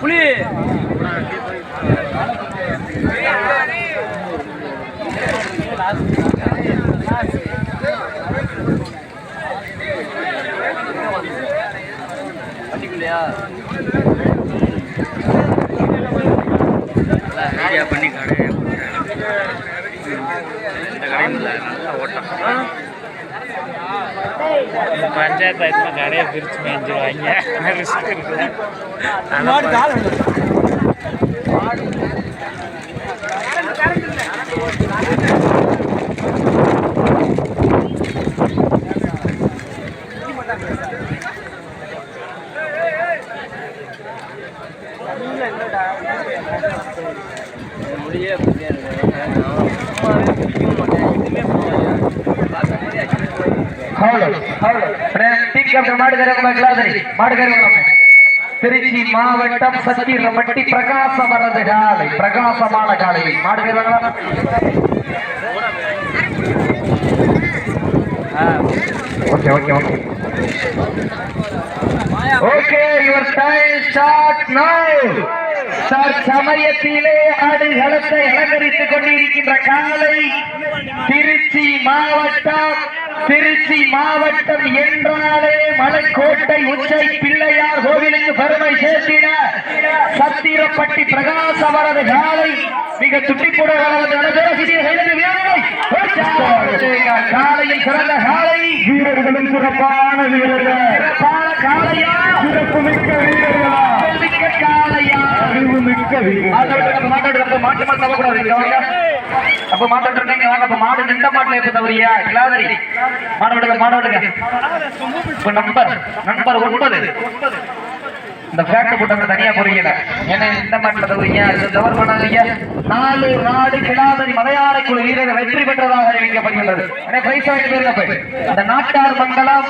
புலி ஐடியா பண்ணி கடையை இந்த கடையும் நல்லா ஓட்டம் பஞ்சாயத்து ஆயிடுச்சுன்னா கடையை மேய்ஞ்சிருவாங்க ரிஸ்க் இருக்குல்ல திருச்சி மாவட்டம் சத்திரப்பட்டி பிரகாசமரது காலை பிரகாசமான காலை. மாடுகிறவங்களா okay okay okay. Okay your time start now சமயத்திலே ஆடுகளத்தை அலங்கரித்துக் கொண்டிருக்கின்ற காலை திருச்சி மாவட்டம் திருச்சி மாவட்டம் என்றாலே மலைக்கோட்டை உச்சை பிள்ளையார் கோவிலுக்கு பெருமை சேர்த்திட சத்திரப்பட்டி பிரகாஷ் அவரது காலை மிக துட்டிப்புட காலையில் சிறந்த காலை சிறப்பான வீரர்கள். சிறப்பு மிக்க வீரர்களா? அறிவு மிக்க வீரர்கள். அப்ப வாங்க. அப்ப மாடு நின்ற மாட்டுல எப்ப தவறியா? கிளாதரி. மாடோடுங்க இப்ப நம்பர் நம்பர் ஒன்பது. இந்த ஃபேக்ட் கூட்டம் தனியா புரியல ஏன்னா இந்த மாட்டுல தவறியா இது தவறு நாலு நாடு கிடாதரி மலையாள குழு வீரர் வெற்றி பெற்றதாக அறிவிக்கப்படுகின்றது. அந்த இந்த நாட்டார் மண்டலம்